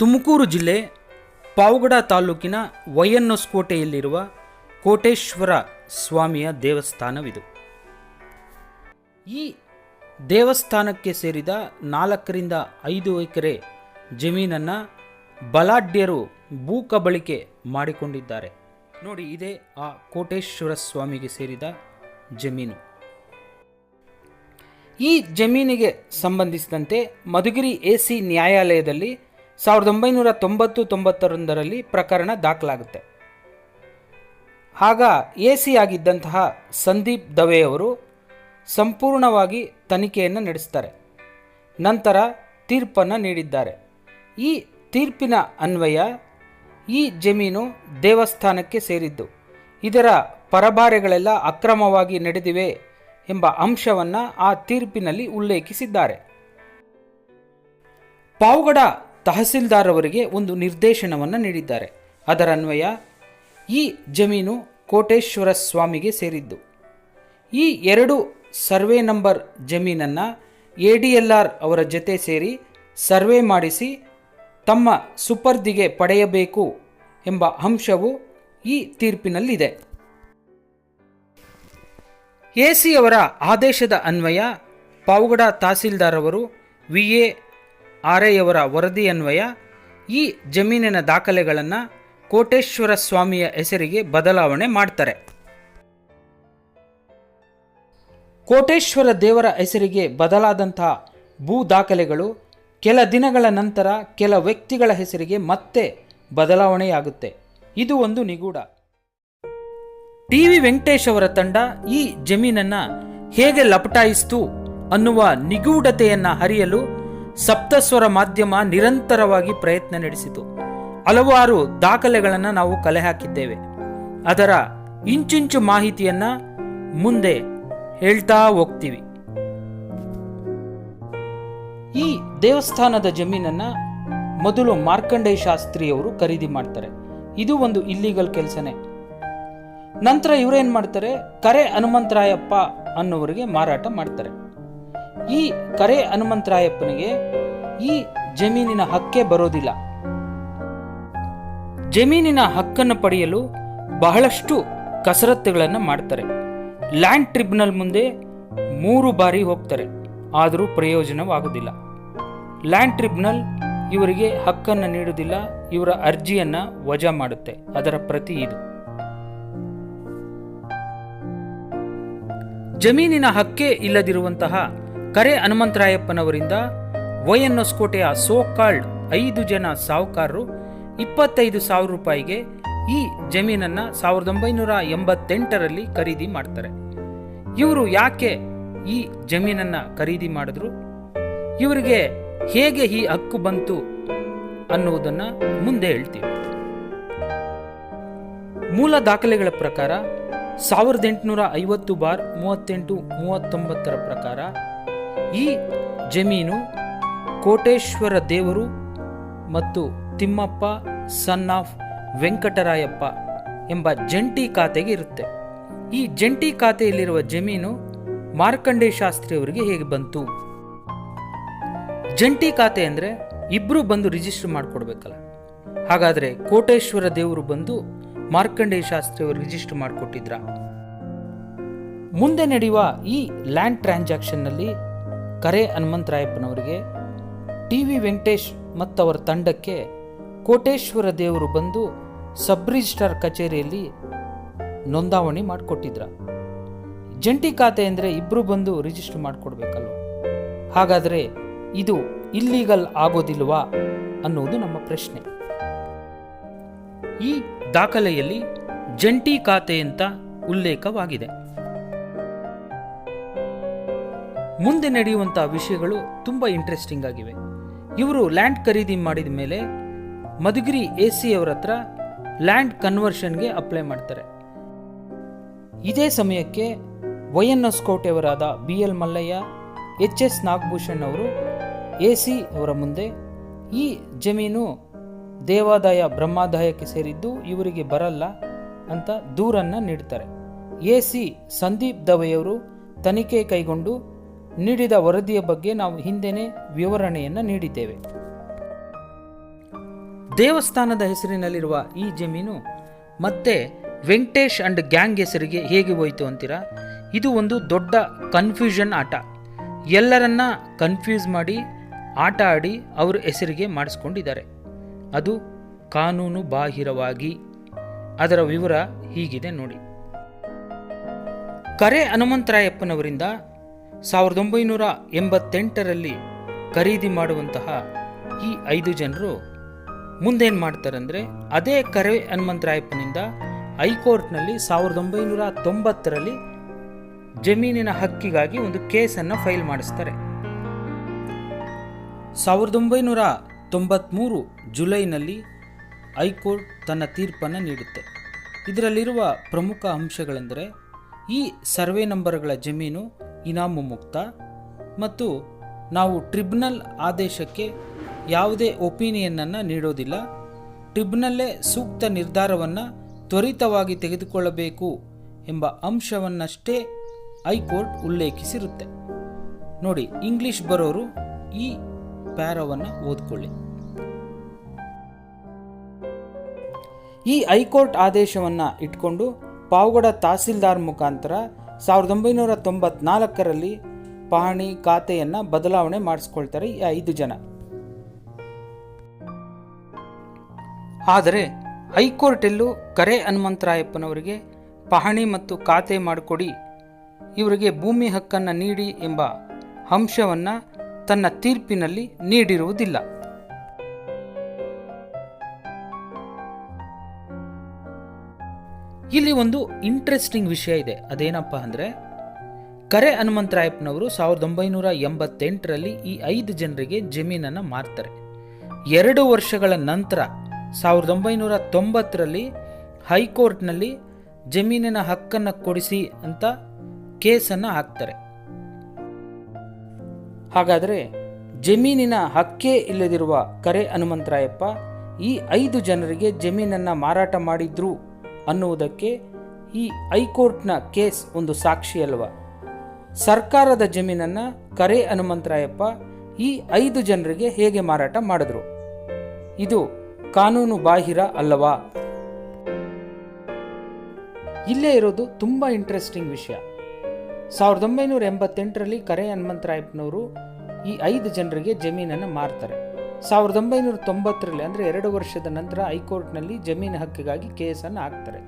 ತುಮಕೂರು ಜಿಲ್ಲೆ ಪಾವಗಡ ತಾಲೂಕಿನ ವೈಎನ್ಎಸ್ಕೋಟೆಯಲ್ಲಿರುವ ಕೋಟೇಶ್ವರ ಸ್ವಾಮಿಯ ದೇವಸ್ಥಾನವಿದು. ಈ ದೇವಸ್ಥಾನಕ್ಕೆ ಸೇರಿದ ನಾಲ್ಕರಿಂದ ಐದು ಎಕರೆ ಜಮೀನನ್ನು ಬಲಾಢ್ಯರು ಭೂ ಕಬಳಿಕೆ ಮಾಡಿಕೊಂಡಿದ್ದಾರೆ. ನೋಡಿ, ಇದೇ ಆ ಕೋಟೇಶ್ವರ ಸ್ವಾಮಿಗೆ ಸೇರಿದ ಜಮೀನು. ಈ ಜಮೀನಿಗೆ ಸಂಬಂಧಿಸಿದಂತೆ ಮಧುಗಿರಿ ಎ ನ್ಯಾಯಾಲಯದಲ್ಲಿ ಸಾವಿರದ ಒಂಬೈನೂರ ತೊಂಬತ್ತು ತೊಂಬತ್ತೊಂದರಲ್ಲಿ ಪ್ರಕರಣ ದಾಖಲಾಗುತ್ತೆ. ಆಗ ಎ ಸಿ ಆಗಿದ್ದಂತಹ ಸಂದೀಪ್ ದವೆಯವರು ಸಂಪೂರ್ಣವಾಗಿ ತನಿಖೆಯನ್ನು ನಡೆಸ್ತಾರೆ. ನಂತರ ತೀರ್ಪನ್ನು ನೀಡಿದ್ದಾರೆ. ಈ ತೀರ್ಪಿನ ಅನ್ವಯ ಈ ಜಮೀನು ದೇವಸ್ಥಾನಕ್ಕೆ ಸೇರಿದ್ದು. ಇದರ ಪರಭಾರೆಗಳೆಲ್ಲ ಅಕ್ರಮವಾಗಿ ನಡೆದಿವೆ ಎಂಬ ಅಂಶವನ್ನು ಆ ತೀರ್ಪಿನಲ್ಲಿ ಉಲ್ಲೇಖಿಸಿದ್ದಾರೆ. ಪಾವಗಡ ತಹಸೀಲ್ದಾರ್ ಅವರಿಗೆ ಒಂದು ನಿರ್ದೇಶನವನ್ನು ನೀಡಿದ್ದಾರೆ. ಅದರನ್ವಯ ಈ ಜಮೀನು ಕೋಟೇಶ್ವರ ಸ್ವಾಮಿಗೆ ಸೇರಿದ್ದು. ಈ ಎರಡು ಸರ್ವೆ ನಂಬರ್ ಜಮೀನನ್ನು ಎ ಡಿ ಎಲ್ ಆರ್ ಅವರ ಜೊತೆ ಸೇರಿ ಸರ್ವೆ ಮಾಡಿಸಿ ತಮ್ಮ ಸುಪರ್ದಿಗೆ ಪಡೆಯಬೇಕು ಎಂಬ ಅಂಶವು ಈ ತೀರ್ಪಿನಲ್ಲಿದೆ. ಎ ಸಿ ಅವರ ಆದೇಶದ ಅನ್ವಯ ಪಾವಗಡ ತಹಸೀಲ್ದಾರ್ ಅವರು ವಿ ಎ ಆರ್ ವರದಿಯನ್ವಯ ಈ ಜಮೀನಿನ ದಾಖಲೆಗಳನ್ನು ಕೋಟೇಶ್ವರ ಸ್ವಾಮಿಯ ಹೆಸರಿಗೆ ಬದಲಾವಣೆ ಮಾಡ್ತಾರೆ. ಕೋಟೇಶ್ವರ ದೇವರ ಹೆಸರಿಗೆ ಬದಲಾದಂತಹ ಭೂ ದಾಖಲೆಗಳು ಕೆಲ ದಿನಗಳ ನಂತರ ಕೆಲ ವ್ಯಕ್ತಿಗಳ ಹೆಸರಿಗೆ ಮತ್ತೆ ಬದಲಾವಣೆಯಾಗುತ್ತೆ. ಇದು ಒಂದು ನಿಗೂಢ. ಟಿ. ವಿ. ವೆಂಕಟೇಶ್ ಅವರ ತಂಡ ಈ ಜಮೀನನ್ನ ಹೇಗೆ ಲಪಟಾಯಿಸ್ತು ಅನ್ನುವ ನಿಗೂಢತೆಯನ್ನು ಹರಿಯಲು ಸಪ್ತಸ್ವರ ಮಾಧ್ಯಮ ನಿರಂತರವಾಗಿ ಪ್ರಯತ್ನ ನಡೆಸಿತು. ಹಲವಾರು ದಾಖಲೆಗಳನ್ನು ನಾವು ಕಲೆ ಹಾಕಿದ್ದೇವೆ. ಅದರ ಇಂಚಿಂಚು ಮಾಹಿತಿಯನ್ನು ಮುಂದೆ ಹೇಳ್ತಾ ಹೋಗ್ತೀವಿ. ಈ ದೇವಸ್ಥಾನದ ಜಮೀನನ್ನು ಮೊದಲು ಮಾರ್ಕಂಡೇಯ ಶಾಸ್ತ್ರಿಯವರು ಖರೀದಿ ಮಾಡ್ತಾರೆ. ಇದು ಒಂದು ಇಲ್ಲಿಗಲ್ ಕೆಲಸನೇ. ನಂತರ ಇವರೇನು ಮಾಡ್ತಾರೆ? ಕರೆ ಹನುಮಂತರಾಯಪ್ಪ ಅನ್ನೋವರಿಗೆ ಮಾರಾಟ ಮಾಡ್ತಾರೆ. ಈ ಕರೆ ಹನುಮಂತರಾಯಪ್ಪನಿಗೆ ಈ ಜಮೀನಿನ ಹಕ್ಕೆ ಬರೋದಿಲ್ಲ. ಜಮೀನಿನ ಹಕ್ಕನ್ನು ಪಡೆಯಲು ಬಹಳಷ್ಟು ಕಸರತ್ತುಗಳನ್ನು ಮಾಡ್ತಾರೆ. ಲ್ಯಾಂಡ್ ಟ್ರಿಬ್ಯುನಲ್ ಮುಂದೆ ಮೂರು ಬಾರಿ ಹೋಗ್ತಾರೆ. ಆದರೂ ಪ್ರಯೋಜನವಾಗುವುದಿಲ್ಲ. ಲ್ಯಾಂಡ್ ಟ್ರಿಬ್ಯುನಲ್ ಇವರಿಗೆ ಹಕ್ಕನ್ನು ನೀಡುವುದಿಲ್ಲ, ಇವರ ಅರ್ಜಿಯನ್ನ ವಜಾ ಮಾಡುತ್ತೆ. ಅದರ ಪ್ರತಿ ಇದು. ಜಮೀನಿನ ಹಕ್ಕೇ ಇಲ್ಲದಿರುವಂತಹ ಕರೆ ಹನುಮಂತರಾಯಪ್ಪನವರಿಂದ ವೈಎನ್ಎಸ್ ಕೋಟೆಯ ಸೋಕಾಲ್ಡ್ ಐದು ಜನ ಸಾಹುಕಾರರು ಇಪ್ಪತ್ತೈದು ಸಾವಿರ ರೂಪಾಯಿಗೆ ಈ ಜಮೀನನ್ನ ಸಾವಿರದ ಒಂಬೈನೂರ ಎಂಬತ್ತೆಂಟರಲ್ಲಿ ಖರೀದಿ ಮಾಡ್ತಾರೆ. ಇವರು ಯಾಕೆ ಈ ಜಮೀನನ್ನ ಖರೀದಿ ಮಾಡಿದ್ರು? ಇವರಿಗೆ ಹೇಗೆ ಈ ಹಕ್ಕು ಬಂತು ಅನ್ನುವುದನ್ನು ಮುಂದೆ ಹೇಳ್ತೀವಿ ಮೂಲ ದಾಖಲೆಗಳ ಪ್ರಕಾರ ಸಾವಿರದ ಎಂಟುನೂರ ಐವತ್ತು ಬಾರ್ ಮೂವತ್ತೆಂಟು ಮೂವತ್ತೊಂಬತ್ತರ ಪ್ರಕಾರ ಈ ಜಮೀನು ಕೋಟೇಶ್ವರ ದೇವರು ಮತ್ತು ತಿಮ್ಮಪ್ಪ ಸನ್ ಆಫ್ ವೆಂಕಟರಾಯಪ್ಪ ಎಂಬ ಜಂಟಿ ಖಾತೆಗೆ ಇರುತ್ತೆ. ಈ ಜಂಟಿ ಖಾತೆಯಲ್ಲಿರುವ ಜಮೀನು ಮಾರ್ಕಂಡೇ ಶಾಸ್ತ್ರಿ ಅವರಿಗೆ ಹೇಗೆ ಬಂತು? ಜಂಟಿ ಖಾತೆ ಅಂದರೆ ಇಬ್ಬರು ಬಂದು ರಿಜಿಸ್ಟರ್ ಮಾಡಿಕೊಡ್ಬೇಕಲ್ಲ. ಹಾಗಾದರೆ ಕೋಟೇಶ್ವರ ದೇವರು ಬಂದು ಮಾರ್ಕಂಡೇಯ ಶಾಸ್ತ್ರಿ ಅವರು ರಿಜಿಸ್ಟರ್ ಮಾಡಿಕೊಟ್ಟಿದ್ರ? ಮುಂದೆ ನಡೆಯುವ ಈ ಲ್ಯಾಂಡ್ ಟ್ರಾನ್ಸಾಕ್ಷನ್ನಲ್ಲಿ ಕರೆ ಹನುಮಂತರಾಯಪ್ಪನವರಿಗೆ ಟಿ ವಿ ವೆಂಕಟೇಶ್ ಮತ್ತವರ ತಂಡಕ್ಕೆ ಕೋಟೇಶ್ವರ ದೇವರು ಬಂದು ಸಬ್ ರಿಜಿಸ್ಟ್ರಾರ್ ಕಚೇರಿಯಲ್ಲಿ ನೋಂದಾವಣಿ ಮಾಡಿಕೊಟ್ಟಿದ್ರ. ಜಂಟಿ ಖಾತೆ ಅಂದರೆ ಇಬ್ಬರು ಬಂದು ರಿಜಿಸ್ಟರ್ ಮಾಡಿಕೊಡ್ಬೇಕಲ್ವ? ಹಾಗಾದರೆ ಇದು ಇಲ್ಲೀಗಲ್ ಆಗೋದಿಲ್ವಾ ಅನ್ನುವುದು ನಮ್ಮ ಪ್ರಶ್ನೆ. ಈ ದಾಖಲೆಯಲ್ಲಿ ಜಂಟಿ ಖಾತೆ ಅಂತ ಉಲ್ಲೇಖವಾಗಿದೆ. ಮುಂದೆ ನಡೆಯುವಂಥ ವಿಷಯಗಳು ತುಂಬ ಇಂಟ್ರೆಸ್ಟಿಂಗ್ ಆಗಿವೆ. ಇವರು ಲ್ಯಾಂಡ್ ಖರೀದಿ ಮಾಡಿದ ಮೇಲೆ ಮಧುಗಿರಿ ಎ ಸಿ ಅವರ ಹತ್ರ ಲ್ಯಾಂಡ್ ಕನ್ವರ್ಷನ್ಗೆ ಅಪ್ಲೈ ಮಾಡ್ತಾರೆ. ಇದೇ ಸಮಯಕ್ಕೆ Y N S ಕೋಟೆಯವರಾದ B L Mallaiah H S Nagabhushan ಅವರು ಎ ಸಿ ಅವರ ಮುಂದೆ ಈ ಜಮೀನು ದೇವಾದಾಯ ಬ್ರಹ್ಮಾದಾಯಕ್ಕೆ ಸೇರಿದ್ದು ಇವರಿಗೆ ಬರಲ್ಲ ಅಂತ ದೂರನ್ನು ನೀಡ್ತಾರೆ. ಎ ಸಿ ಸಂದೀಪ್ ದವೆಯವರು ತನಿಖೆ ಕೈಗೊಂಡು ನೀಡಿದ ವರದಿಯ ಬಗ್ಗೆ ನಾವು ಹಿಂದೆನೇ ವಿವರಣೆಯನ್ನು ನೀಡಿದ್ದೇವೆ. ದೇವಸ್ಥಾನದ ಹೆಸರಿನಲ್ಲಿರುವ ಈ ಜಮೀನು ಮತ್ತೆ ವೆಂಕಟೇಶ್ ಅಂಡ್ ಗ್ಯಾಂಗ್ ಹೆಸರಿಗೆ ಹೇಗೆ ಹೋಯಿತು ಅಂತೀರಾ? ಇದು ಒಂದು ದೊಡ್ಡ ಕನ್ಫ್ಯೂಷನ್ ಆಟ. ಎಲ್ಲರನ್ನ ಕನ್ಫ್ಯೂಸ್ ಮಾಡಿ, ಆಟ ಆಡಿ ಅವ್ರ ಹೆಸರಿಗೆ ಮಾಡಿಸ್ಕೊಂಡಿದ್ದಾರೆ. ಅದು ಕಾನೂನು ಬಾಹಿರವಾಗಿ. ಅದರ ವಿವರ ಹೀಗಿದೆ ನೋಡಿ. ಕರೆ ಹನುಮಂತರಾಯಪ್ಪನವರಿಂದ ಸಾವಿರದ ಒಂಬೈನೂರ ಎಂಬತ್ತೆಂಟರಲ್ಲಿ ಖರೀದಿ ಮಾಡುವಂತಹ ಈ ಐದು ಜನರು ಮುಂದೇನು ಮಾಡ್ತಾರಂದರೆ ಅದೇ ಕರೆ ಹನುಮಂತರಾಯಪ್ಪನಿಂದ ಹೈಕೋರ್ಟ್ನಲ್ಲಿ ಸಾವಿರದ ಒಂಬೈನೂರ ತೊಂಬತ್ತರಲ್ಲಿ ಜಮೀನಿನ ಹಕ್ಕಿಗಾಗಿ ಒಂದು ಕೇಸನ್ನು ಫೈಲ್ ಮಾಡಿಸ್ತಾರೆ. ಸಾವಿರದ ಒಂಬೈನೂರ ತೊಂಬತ್ತ್ಮೂರು ಜುಲೈನಲ್ಲಿ ಹೈಕೋರ್ಟ್ ತನ್ನ ತೀರ್ಪನ್ನು ನೀಡುತ್ತೆ. ಇದರಲ್ಲಿರುವ ಪ್ರಮುಖ ಅಂಶಗಳೆಂದರೆ ಈ ಸರ್ವೆ ನಂಬರ್ಗಳ ಜಮೀನು ಇನಾಮು ಮುಕ್ತ ಮತ್ತು ನಾವು ಟ್ರಿಬ್ಯುನಲ್ ಆದೇಶಕ್ಕೆ ಯಾವುದೇ ಒಪಿನಿಯನ್ನನ್ನು ನೀಡೋದಿಲ್ಲ. ಟ್ರಿಬ್ಯುನಲ್ಲೇ ಸೂಕ್ತ ನಿರ್ಧಾರವನ್ನು ತ್ವರಿತವಾಗಿ ತೆಗೆದುಕೊಳ್ಳಬೇಕು ಎಂಬ ಅಂಶವನ್ನಷ್ಟೇ ಹೈಕೋರ್ಟ್ ಉಲ್ಲೇಖಿಸಿರುತ್ತೆ. ನೋಡಿ, ಇಂಗ್ಲಿಷ್ ಬರೋರು ಈ ಪ್ಯಾರವನ್ನು ಓದ್ಕೊಳ್ಳಿ. ಈ ಹೈಕೋರ್ಟ್ ಆದೇಶವನ್ನು ಇಟ್ಕೊಂಡು ಪಾವಗಡ ತಹಸೀಲ್ದಾರ್ ಮುಖಾಂತರ ಸಾವಿರದ ಒಂಬೈನೂರ ತೊಂಬತ್ನಾಲ್ಕರಲ್ಲಿ ಪಹಣಿ ಖಾತೆಯನ್ನು ಬದಲಾವಣೆ ಮಾಡಿಸ್ಕೊಳ್ತಾರೆ ಈ ಐದು ಜನ. ಆದರೆ ಹೈಕೋರ್ಟಲ್ಲೂ ಕರೆ ಹನುಮಂತರಾಯಪ್ಪನವರಿಗೆ ಪಹಣಿ ಮತ್ತು ಖಾತೆ ಮಾಡಿಕೊಡಿ, ಇವರಿಗೆ ಭೂಮಿ ಹಕ್ಕನ್ನು ನೀಡಿ ಎಂಬ ಅಂಶವನ್ನು ತನ್ನ ತೀರ್ಪಿನಲ್ಲಿ ನೀಡಿರುವುದಿಲ್ಲ. ಇಲ್ಲಿ ಒಂದು ಇಂಟ್ರೆಸ್ಟಿಂಗ್ ವಿಷಯ ಇದೆ. ಅದೇನಪ್ಪ ಅಂದರೆ, ಕರೆ ಹನುಮಂತರಾಯಪ್ಪನವರು ಸಾವಿರದ ಒಂಬೈನೂರ ಎಂಬತ್ತೆಂಟರಲ್ಲಿ ಈ ಐದು ಜನರಿಗೆ ಜಮೀನನ್ನು ಮಾರ್ತಾರೆ. ಎರಡು ವರ್ಷಗಳ ನಂತರ ಸಾವಿರದ ಒಂಬೈನೂರ ತೊಂಬತ್ತರಲ್ಲಿ ಹೈಕೋರ್ಟ್ನಲ್ಲಿ ಜಮೀನಿನ ಹಕ್ಕನ್ನು ಕೊಡಿಸಿ ಅಂತ ಕೇಸನ್ನು ಹಾಕ್ತಾರೆ. ಹಾಗಾದರೆ ಜಮೀನಿನ ಹಕ್ಕೇ ಇಲ್ಲದಿರುವ ಕರೆ ಹನುಮಂತರಾಯಪ್ಪ ಈ ಐದು ಜನರಿಗೆ ಜಮೀನನ್ನು ಮಾರಾಟ ಮಾಡಿದ್ರು ಅನ್ನುವುದಕ್ಕೆ ಈ ಹೈಕೋರ್ಟ್ನ ಕೇಸ್ ಒಂದು ಸಾಕ್ಷಿ ಅಲ್ವಾ? ಸರ್ಕಾರದ ಜಮೀನನ್ನು ಕರೆ ಹನುಮಂತರಾಯಪ್ಪ ಈ ಐದು ಜನರಿಗೆ ಹೇಗೆ ಮಾರಾಟ ಮಾಡಿದ್ರು? ಇದು ಕಾನೂನು ಬಾಹಿರ ಅಲ್ಲವಾ ಇಲ್ಲೇ ಇರೋದು ತುಂಬ ಇಂಟ್ರೆಸ್ಟಿಂಗ್ ವಿಷಯ. ಸಾವಿರದ ಒಂಬೈನೂರ ಎಂಬತ್ತೆಂಟರಲ್ಲಿ ಕರೆ ಹನುಮಂತರಾಯಪ್ಪನವರು ಈ ಐದು ಜನರಿಗೆ ಜಮೀನನ್ನು ಮಾರ್ತಾರೆ. ಸಾವಿರದ ಒಂಬೈನೂರ ತೊಂಬತ್ತರಲ್ಲಿ ಅಂದರೆ ಎರಡು ವರ್ಷದ ನಂತರ ಹೈಕೋರ್ಟ್ನಲ್ಲಿ ಜಮೀನು ಹಕ್ಕಿಗಾಗಿ ಕೇಸನ್ನು ಹಾಕ್ತಾರೆ.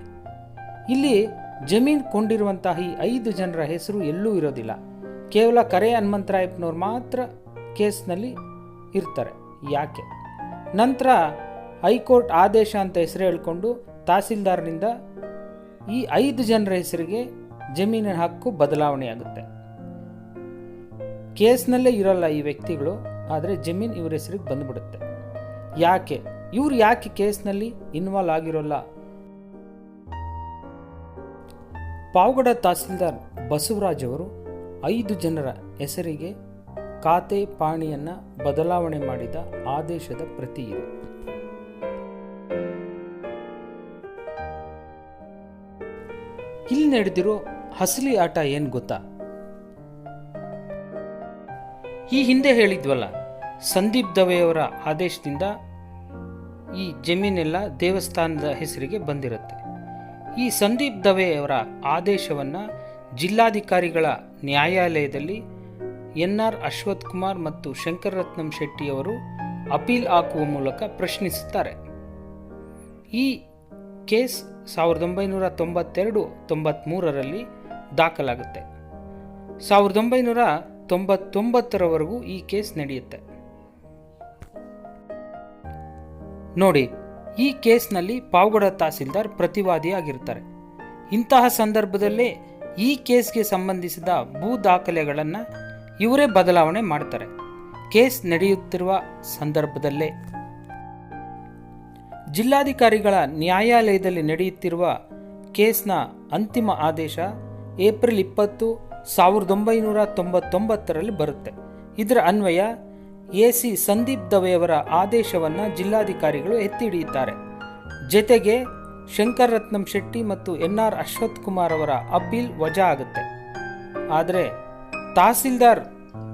ಇಲ್ಲಿ ಜಮೀನು ಕೊಂಡಿರುವಂತಹ ಈ ಐದು ಜನರ ಹೆಸರು ಎಲ್ಲೂ ಇರೋದಿಲ್ಲ. ಕೇವಲ ಕರೆ ಹನುಮಂತರಾಯಪ್ಪನವ್ರು ಮಾತ್ರ ಕೇಸ್ನಲ್ಲಿ ಇರ್ತಾರೆ. ಯಾಕೆ? ನಂತರ ಹೈಕೋರ್ಟ್ ಆದೇಶ ಅಂತ ಹೆಸರು ಹೇಳ್ಕೊಂಡು ತಹಸೀಲ್ದಾರ್ನಿಂದ ಈ ಐದು ಜನರ ಹೆಸರಿಗೆ ಜಮೀನಿನ ಹಕ್ಕು ಬದಲಾವಣೆಯಾಗುತ್ತೆ. ಕೇಸ್ನಲ್ಲೇ ಇರಲ್ಲ ಈ ವ್ಯಕ್ತಿಗಳು. ಆದರೆ ಜಮೀನು ಇವ್ರ ಹೆಸರಿಗೆ ಬಂದುಬಿಡುತ್ತೆ. ಯಾಕೆ? ಇವ್ರು ಯಾಕೆ ಕೇಸ್ನಲ್ಲಿ ಇನ್ವಾಲ್ವ್ ಆಗಿರೋಲ್ಲ? ಪಾವಗಡ ತಹಸೀಲ್ದಾರ್ ಬಸವರಾಜ್ ಅವರು ಐದು ಜನರ ಹೆಸರಿಗೆ ಖಾತೆ ಪಾಣಿಯನ್ನು ಬದಲಾವಣೆ ಮಾಡಿದ ಆದೇಶದ ಪ್ರತಿ ಇದೆ. ಇಲ್ಲಿ ನಡೆದಿರೋ ಹಸಲಿ ಆಟ ಏನು ಗೊತ್ತಾ? ಈ ಹಿಂದೆ ಹೇಳಿದ್ವಲ್ಲ ಸಂದೀಪ್ ದವೆಯವರ ಆದೇಶದಿಂದ ಈ ಜಮೀನೆಲ್ಲ ದೇವಸ್ಥಾನದ ಹೆಸರಿಗೆ ಬಂದಿರುತ್ತೆ. ಈ ಸಂದೀಪ್ ದವೆಯವರ ಆದೇಶವನ್ನು ಜಿಲ್ಲಾಧಿಕಾರಿಗಳ ನ್ಯಾಯಾಲಯದಲ್ಲಿ ಎನ್ ಆರ್ ಅಶ್ವಥ್ ಕುಮಾರ್ ಮತ್ತು ಶಂಕರರತ್ನಂ ಶೆಟ್ಟಿಯವರು ಅಪೀಲ್ ಹಾಕುವ ಮೂಲಕ ಪ್ರಶ್ನಿಸುತ್ತಾರೆ. ಈ ಕೇಸ್ ಸಾವಿರದ ಒಂಬೈನೂರ ತೊಂಬತ್ತೆರಡು ತೊಂಬತ್ತ್ಮೂರರಲ್ಲಿ ದಾಖಲಾಗುತ್ತೆ. ಸಾವಿರದ ಒಂಬೈನೂರ ತೊಂಬತ್ತೊಂಬತ್ತರವರೆಗೂ ಈ ಕೇಸ್ ನಡೆಯುತ್ತೆ. ನೋಡಿ, ಈ ಕೇಸ್ನಲ್ಲಿ ಪಾವಗಡ ತಹಸೀಲ್ದಾರ್ ಪ್ರತಿವಾದಿಯಾಗಿರ್ತಾರೆ ಇಂತಹ ಸಂದರ್ಭದಲ್ಲೇ ಈ ಕೇಸ್ಗೆ ಸಂಬಂಧಿಸಿದ ಭೂ ದಾಖಲೆಗಳನ್ನು ಇವರೇ ಬದಲಾವಣೆ ಮಾಡ್ತಾರೆ. ಕೇಸ್ ನಡೆಯುತ್ತಿರುವ ಸಂದರ್ಭದಲ್ಲೇ. ಜಿಲ್ಲಾಧಿಕಾರಿಗಳ ನ್ಯಾಯಾಲಯದಲ್ಲಿ ನಡೆಯುತ್ತಿರುವ ಕೇಸ್ನ ಅಂತಿಮ ಆದೇಶ ಏಪ್ರಿಲ್ ಇಪ್ಪತ್ತು, ಸಾವಿರದ ಒಂಬೈನೂರ ತೊಂಬತ್ತೊಂಬತ್ತರಲ್ಲಿ ಬರುತ್ತೆ. ಇದರ ಅನ್ವಯ ಎ ಸಿ ಸಂದೀಪ್ ದವೆಯವರ ಆದೇಶವನ್ನು ಜಿಲ್ಲಾಧಿಕಾರಿಗಳು ಎತ್ತಿ ಹಿಡಿಯುತ್ತಾರೆ ಜತೆಗೆ ಶಂಕರ್ ರತ್ನಂ ಶೆಟ್ಟಿ ಮತ್ತು ಎನ್ ಆರ್ ಅಶ್ವಥ್ ಕುಮಾರ್ ಅವರ ಅಪೀಲ್ ವಜಾ ಆಗುತ್ತೆ. ಆದರೆ ತಹಸೀಲ್ದಾರ್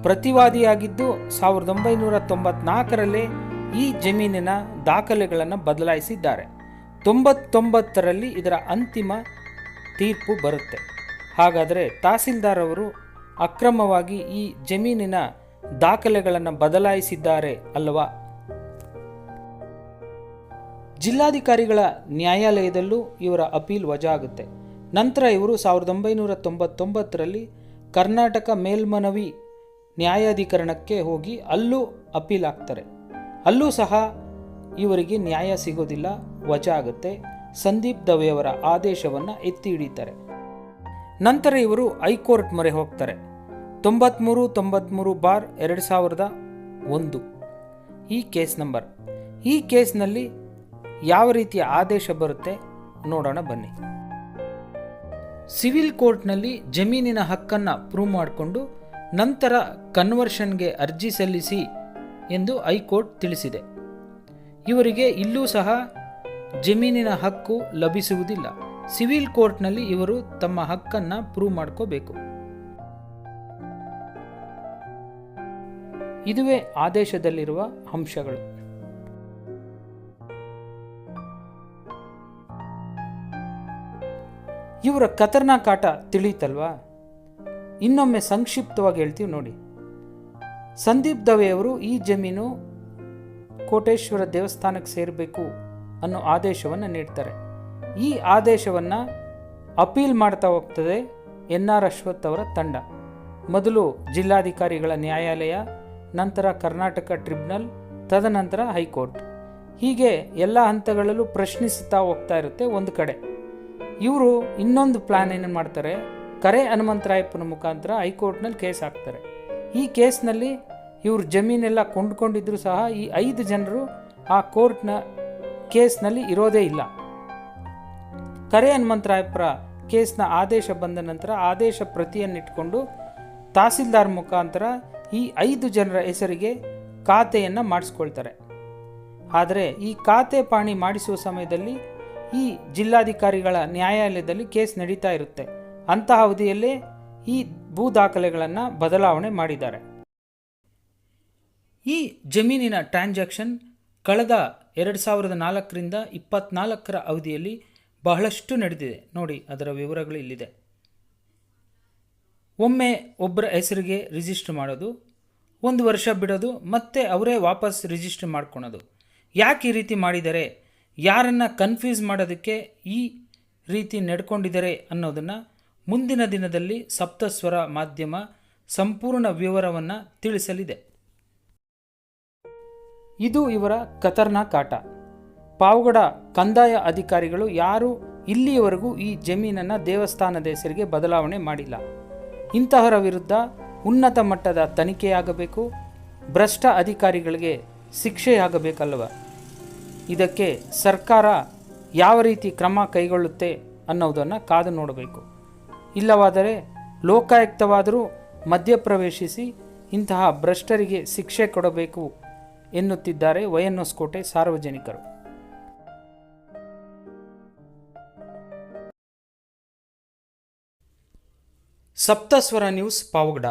ಪ್ರತಿವಾದಿಯಾಗಿದ್ದು ಸಾವಿರದ ಒಂಬೈನೂರ ತೊಂಬತ್ನಾಲ್ಕರಲ್ಲೇ ಈ ಜಮೀನಿನ ದಾಖಲೆಗಳನ್ನು ಬದಲಾಯಿಸಿದ್ದಾರೆ. ತೊಂಬತ್ತೊಂಬತ್ತರಲ್ಲಿ ಇದರ ಅಂತಿಮ ತೀರ್ಪು ಬರುತ್ತೆ. ಹಾಗಾದರೆ ತಹಸೀಲ್ದಾರ್ ಅವರು ಅಕ್ರಮವಾಗಿ ಈ ಜಮೀನಿನ ದಾಖಲೆಗಳನ್ನು ಬದಲಾಯಿಸಿದ್ದಾರೆ ಅಲ್ಲವಾ ಜಿಲ್ಲಾಧಿಕಾರಿಗಳ ನ್ಯಾಯಾಲಯದಲ್ಲೂ ಇವರ ಅಪೀಲ್ ವಜಾ ಆಗುತ್ತೆ ನಂತರ ಇವರು ಸಾವಿರದ ಒಂಬೈನೂರ ತೊಂಬತ್ತೊಂಬತ್ತರಲ್ಲಿ ಕರ್ನಾಟಕ ಮೇಲ್ಮನವಿ ನ್ಯಾಯಾಧಿಕರಣಕ್ಕೆ ಹೋಗಿ ಅಲ್ಲೂ ಅಪೀಲ್ ಆಗ್ತಾರೆ ಅಲ್ಲೂ ಸಹ ಇವರಿಗೆ ನ್ಯಾಯ ಸಿಗೋದಿಲ್ಲ, ವಜಾ ಆಗುತ್ತೆ. ಸಂದೀಪ್ ದವೆಯವರ ಆದೇಶವನ್ನು ಎತ್ತಿ ಹಿಡಿತಾರೆ. ನಂತರ ಇವರು ಹೈಕೋರ್ಟ್ ಮೊರೆ ಹೋಗ್ತಾರೆ. ತೊಂಬತ್ತ್ಮೂರು ತೊಂಬತ್ತ್ಮೂರು ಬಾರ್ ಎರಡು ಸಾವಿರದ ಒಂದು. ಈ ಕೇಸ್ ನಂಬರ್. ಈ ಕೇಸ್ನಲ್ಲಿ ಯಾವ ರೀತಿಯ ಆದೇಶ ಬರುತ್ತೆ ನೋಡೋಣ ಬನ್ನಿ. ಸಿವಿಲ್ ಕೋರ್ಟ್ನಲ್ಲಿ ಜಮೀನಿನ ಹಕ್ಕನ್ನು ಪ್ರೂವ್ ಮಾಡಿಕೊಂಡು ನಂತರ ಕನ್ವರ್ಷನ್ಗೆ ಅರ್ಜಿ ಸಲ್ಲಿಸಿ ಎಂದು ಹೈಕೋರ್ಟ್ ತಿಳಿಸಿದೆ. ಇವರಿಗೆ ಇಲ್ಲೂ ಸಹ ಜಮೀನಿನ ಹಕ್ಕು ಲಭಿಸುವುದಿಲ್ಲ. ಸಿವಿಲ್ ಕೋರ್ಟ್ನಲ್ಲಿ ಇವರು ತಮ್ಮ ಹಕ್ಕನ್ನು ಪ್ರೂವ್ ಮಾಡ್ಕೋಬೇಕು. ಇದುವೇ ಆದೇಶದಲ್ಲಿರುವ ಅಂಶಗಳು. ಇವರ ಕತರ್ನಾ ಕಾಟ ಇನ್ನೊಮ್ಮೆ ಸಂಕ್ಷಿಪ್ತವಾಗಿ ಹೇಳ್ತೀವಿ ನೋಡಿ. ಸಂದೀಪ್ ದವೆಯವರು ಈ ಜಮೀನು ಕೋಟೇಶ್ವರ ದೇವಸ್ಥಾನಕ್ಕೆ ಸೇರಬೇಕು ಅನ್ನೋ ಆದೇಶವನ್ನು ನೀಡ್ತಾರೆ. ಈ ಆದೇಶವನ್ನು ಅಪೀಲ್ ಮಾಡ್ತಾ ಹೋಗ್ತದೆ ಎನ್ ಆರ್ ಅಶ್ವಥ್ ಅವರ ತಂಡ. ಮೊದಲು ಜಿಲ್ಲಾಧಿಕಾರಿಗಳ ನ್ಯಾಯಾಲಯ ನಂತರ ಕರ್ನಾಟಕ ಟ್ರಿಬ್ಯುನಲ್, ತದನಂತರ ಹೈಕೋರ್ಟ್. ಹೀಗೆ ಎಲ್ಲ ಹಂತಗಳಲ್ಲೂ ಪ್ರಶ್ನಿಸುತ್ತಾ ಹೋಗ್ತಾ ಇರುತ್ತೆ ಒಂದು ಕಡೆ. ಇವರು ಇನ್ನೊಂದು ಪ್ಲಾನ್ ಏನು ಮಾಡ್ತಾರೆ? ಕರೆ ಹನುಮಂತರಾಯಪ್ಪನ ಮುಖಾಂತರ ಹೈಕೋರ್ಟ್ನಲ್ಲಿ ಕೇಸ್ ಹಾಕ್ತಾರೆ. ಈ ಕೇಸ್ನಲ್ಲಿ ಇವರು ಜಮೀನೆಲ್ಲ ಕೊಂಡ್ಕೊಂಡಿದ್ರು ಸಹ ಈ ಐದು ಜನರು ಆ ಕೋರ್ಟ್ನ ಕೇಸ್ನಲ್ಲಿ ಇರೋದೇ ಇಲ್ಲ. ಕರೆ ಹನುಮಂತರಾಯಪ್ಪರ ಕೇಸ್ನ ಆದೇಶ ಬಂದ ನಂತರ ಆದೇಶ ಪ್ರತಿಯನ್ನಿಟ್ಕೊಂಡು ತಹಸೀಲ್ದಾರ್ ಮುಖಾಂತರ ಈ ಐದು ಜನರ ಹೆಸರಿಗೆ ಖಾತೆಯನ್ನು ಮಾಡಿಸ್ಕೊಳ್ತಾರೆ. ಆದರೆ ಈ ಖಾತೆ ಪಾಣಿ ಮಾಡಿಸುವ ಸಮಯದಲ್ಲಿ ಈ ಜಿಲ್ಲಾಧಿಕಾರಿಗಳ ನ್ಯಾಯಾಲಯದಲ್ಲಿ ಕೇಸ್ ನಡೀತಾ ಇರುತ್ತೆ. ಅಂತಹ ಅವಧಿಯಲ್ಲೇ ಈ ಭೂ ದಾಖಲೆಗಳನ್ನು ಬದಲಾವಣೆ ಮಾಡಿದ್ದಾರೆ. ಈ ಜಮೀನಿನ ಟ್ರಾನ್ಸಾಕ್ಷನ್ ಕಳೆದ ಎರಡು ಸಾವಿರದ ನಾಲ್ಕರಿಂದ ಇಪ್ಪತ್ನಾಲ್ಕರ ಅವಧಿಯಲ್ಲಿ ಬಹಳಷ್ಟು ನಡೆದಿದೆ. ನೋಡಿ ಅದರ ವಿವರಗಳು ಇಲ್ಲಿದೆ. ಒಮ್ಮೆ ಒಬ್ಬರ ಹೆಸರಿಗೆ ರಿಜಿಸ್ಟರ್ ಮಾಡೋದು, ಒಂದು ವರ್ಷ ಬಿಡೋದು, ಮತ್ತೆ ಅವರೇ ವಾಪಸ್ ರಿಜಿಸ್ಟರ್ ಮಾಡ್ಕೊಳೋದು. ಯಾಕೆ ಈ ರೀತಿ ಮಾಡಿದ್ದಾರೆ ಯಾರನ್ನು ಕನ್ಫ್ಯೂಸ್ ಮಾಡೋದಕ್ಕೆ ಈ ರೀತಿ ನಡ್ಕೊಂಡಿದ್ದಾರೆ ಅನ್ನೋದನ್ನು ಮುಂದಿನ ದಿನದಲ್ಲಿ ಸಪ್ತಸ್ವರ ಮಾಧ್ಯಮ ಸಂಪೂರ್ಣ ವಿವರವನ್ನು ತಿಳಿಸಲಿದೆ. ಇದು ಇವರ ಖತರ್ನಾಕ್ ಆಟ ಪಾವಗಡ ಕಂದಾಯ ಅಧಿಕಾರಿಗಳು ಯಾರು ಇಲ್ಲಿಯವರೆಗೂ ಈ ಜಮೀನನ್ನು ದೇವಸ್ಥಾನದ ಹೆಸರಿಗೆ ಬದಲಾವಣೆ ಮಾಡಿಲ್ಲ. ಇಂತಹರ ವಿರುದ್ಧ ಉನ್ನತ ಮಟ್ಟದ ತನಿಖೆಯಾಗಬೇಕು, ಭ್ರಷ್ಟ ಅಧಿಕಾರಿಗಳಿಗೆ ಶಿಕ್ಷೆಯಾಗಬೇಕಲ್ವ ಇದಕ್ಕೆ ಸರ್ಕಾರ ಯಾವ ರೀತಿ ಕ್ರಮ ಕೈಗೊಳ್ಳುತ್ತೆ ಅನ್ನೋದನ್ನು ಕಾದು ನೋಡಬೇಕು. ಇಲ್ಲವಾದರೆ ಲೋಕಾಯುಕ್ತವಾದರೂ ಮಧ್ಯಪ್ರವೇಶಿಸಿ ಇಂತಹ ಭ್ರಷ್ಟರಿಗೆ ಶಿಕ್ಷೆ ಕೊಡಬೇಕು ಎನ್ನುತ್ತಿದ್ದಾರೆ ವೈಎನ್ಎಸ್ಕೋಟೆ ಸಾರ್ವಜನಿಕರು. ಸಪ್ತಸ್ವರ ನ್ಯೂಸ್ ಪಾವಗಡ.